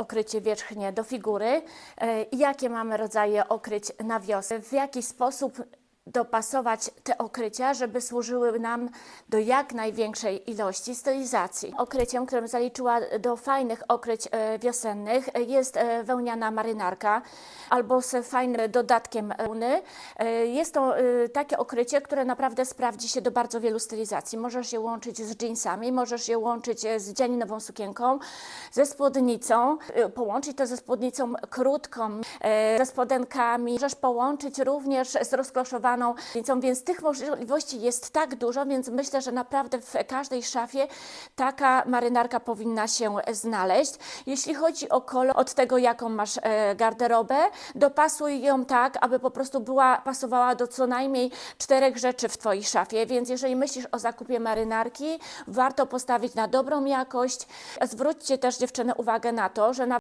okrycie wierzchnie do figury? E, jakie mamy rodzaje okryć na wiosnę, w jaki sposób dopasować te okrycia, żeby służyły nam do jak największej ilości stylizacji. Okryciem, którym zaliczyła do fajnych okryć e, wiosennych jest e, wełniana marynarka albo z fajnym dodatkiem wełny. E, Jest to takie okrycie, które naprawdę sprawdzi się do bardzo wielu stylizacji. Możesz je łączyć z jeansami, możesz je łączyć z dzianinową sukienką, ze spódnicą, połączyć to ze spódnicą krótką, ze spodenkami. Możesz połączyć również z rozkoszowaną spódnicą, więc tych możliwości jest tak dużo, więc myślę, że naprawdę w każdej szafie taka marynarka powinna się znaleźć. Jeśli chodzi o kolor, od tego jaką masz e, garderobę, dopasuj ją tak, aby po prostu była, pasowała do co najmniej czterech rzeczy w Twojej szafie, więc jeżeli myślisz o zakupie marynarki, warto postawić na dobrą jakość. Zwróćcie też dziewczyny uwagę na to, że na